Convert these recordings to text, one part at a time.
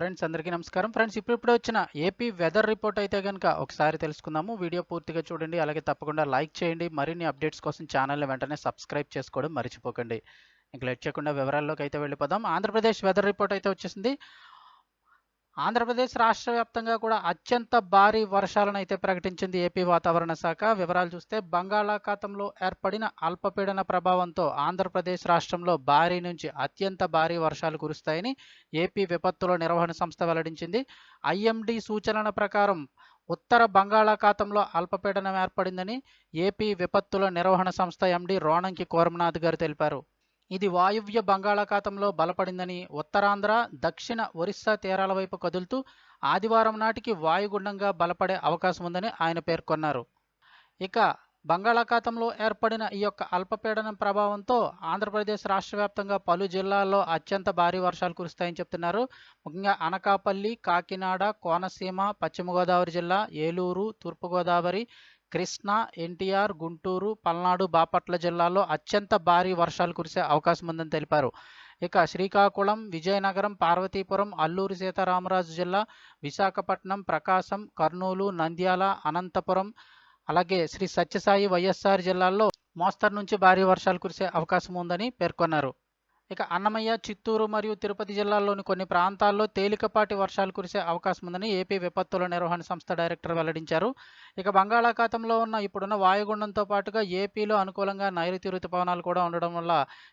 Friends అందరికీ నమస్కారం. Friends ఇప్పుడు ఇప్పుడు వచ్చిన ఏపీ వెదర్ రిపోర్ట్ అయితే కనుక ఒకసారి తెలుసుకుందాము. వీడియో పూర్తిగా చూడండి అలాగే తప్పకుండా లైక్ చేయండి. మరిన్ని అప్డేట్స్ కోసం ఛానల్ని వెంటనే సబ్స్క్రైబ్ చేసుకోవడం మర్చిపోకండి. ఇంకా లెట్ చేయకుండా వివరాల్లోకి అయితే వెళ్ళిపోదాం. ఆంధ్రప్రదేశ్ వెదర్ రిపోర్ట్ అయితే వచ్చేసింది. ఆంధ్రప్రదేశ్ రాష్ట్ర వ్యాప్తంగా కూడా అత్యంత భారీ వర్షాలను అయితే ప్రకటించింది ఏపీ వాతావరణ శాఖ. వివరాలు చూస్తే బంగాళాఖాతంలో ఏర్పడిన అల్పపీడన ప్రభావంతో ఆంధ్రప్రదేశ్ రాష్ట్రంలో భారీ నుంచి అత్యంత భారీ వర్షాలు కురుస్తాయని ఏపీ విపత్తుల నిర్వహణ సంస్థ వెల్లడించింది. ఐఎండి సూచనల ప్రకారం ఉత్తర బంగాళాఖాతంలో అల్పపీడనం ఏర్పడిందని ఏపీ విపత్తుల నిర్వహణ సంస్థ ఎండి రోణంకి కోరమనాథ్ గారు తెలిపారు. ఇది వాయువ్య బంగాళాఖాతంలో బలపడిందని ఉత్తరాంధ్ర దక్షిణ ఒరిస్సా తీరాల వైపు కదులుతూ ఆదివారం నాటికి వాయుగుండంగా బలపడే అవకాశం ఉందని ఆయన పేర్కొన్నారు. ఇక బంగాళాఖాతంలో ఏర్పడిన ఈ యొక్క అల్పపీడనం ప్రభావంతో ఆంధ్రప్రదేశ్ రాష్ట్ర వ్యాప్తంగా పలు జిల్లాల్లో అత్యంత భారీ వర్షాలు కురుస్తాయని చెప్తున్నారు. ముఖ్యంగా అనకాపల్లి కాకినాడ కోనసీమ పశ్చిమ గోదావరి జిల్లా ఏలూరు తూర్పుగోదావరి కృష్ణా ఎన్టీఆర్ గుంటూరు పల్నాడు బాపట్ల జిల్లాల్లో అత్యంత భారీ వర్షాలు కురిసే అవకాశం ఉందని తెలిపారు. ఇక శ్రీకాకుళం విజయనగరం పార్వతీపురం అల్లూరి సీతారామరాజు జిల్లా విశాఖపట్నం ప్రకాశం కర్నూలు నంద్యాల అనంతపురం అలాగే శ్రీ సత్యసాయి వైఎస్ఆర్ జిల్లాల్లో మోస్తరు నుంచి భారీ వర్షాలు కురిసే అవకాశం ఉందని పేర్కొన్నారు. ఇక అన్నమయ్య చిత్తూరు మరియు తిరుపతి జిల్లాల్లోని కొన్ని ప్రాంతాల్లో తేలికపాటి వర్షాలు కురిసే అవకాశం ఉందని ఏపీ విపత్తుల నిర్వహణ సంస్థ డైరెక్టర్ వెల్లడించారు. ఇక బంగాళాఖాతంలో ఉన్న ఇప్పుడున్న వాయుగుండంతో పాటుగా ఏపీలో అనుకూలంగా నైరుతి రుతుపవనాలు కూడా ఉండడం వల్ల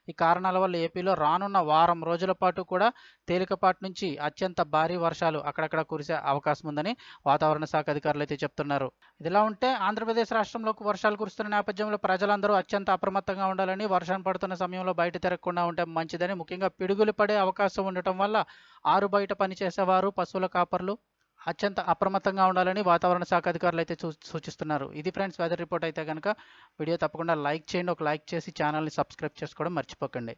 ఈ కారణాల వల్ల ఏపీలో రానున్న వారం రోజుల పాటు కూడా తేలికపాటి నుంచి అత్యంత భారీ వర్షాలు అక్కడక్కడ కురిసే అవకాశం ఉందని వాతావరణ శాఖ అధికారులు అయితే చెప్తున్నారు. ఇదిలా ఉంటే ఆంధ్రప్రదేశ్ రాష్ట్రంలోకి వర్షాలు కురుస్తున్న నేపథ్యంలో ప్రజలందరూ అత్యంత అప్రమత్తంగా ఉండాలని వర్షం పడుతున్న సమయంలో బయట తిరగకుండా ఉంటే మంచిదని. ముఖ్యంగా పిడుగులు పడే అవకాశం ఉండటం వల్ల ఆరు బయట పనిచేసేవారు పశువుల కాపర్లు అత్యంత అప్రమత్తంగా ఉండాలని వాతావరణ శాఖ అధికారులు అయితే సూ సూచిస్తున్నారు. ఇది ఫ్రెండ్స్ వెదర్ రిపోర్ట్ అయితే కనుక వీడియో తప్పకుండా లైక్ చేయండి. ఒక లైక్ చేసి ఛానల్ని సబ్స్క్రైబ్ చేసుకోవడం మర్చిపోకండి.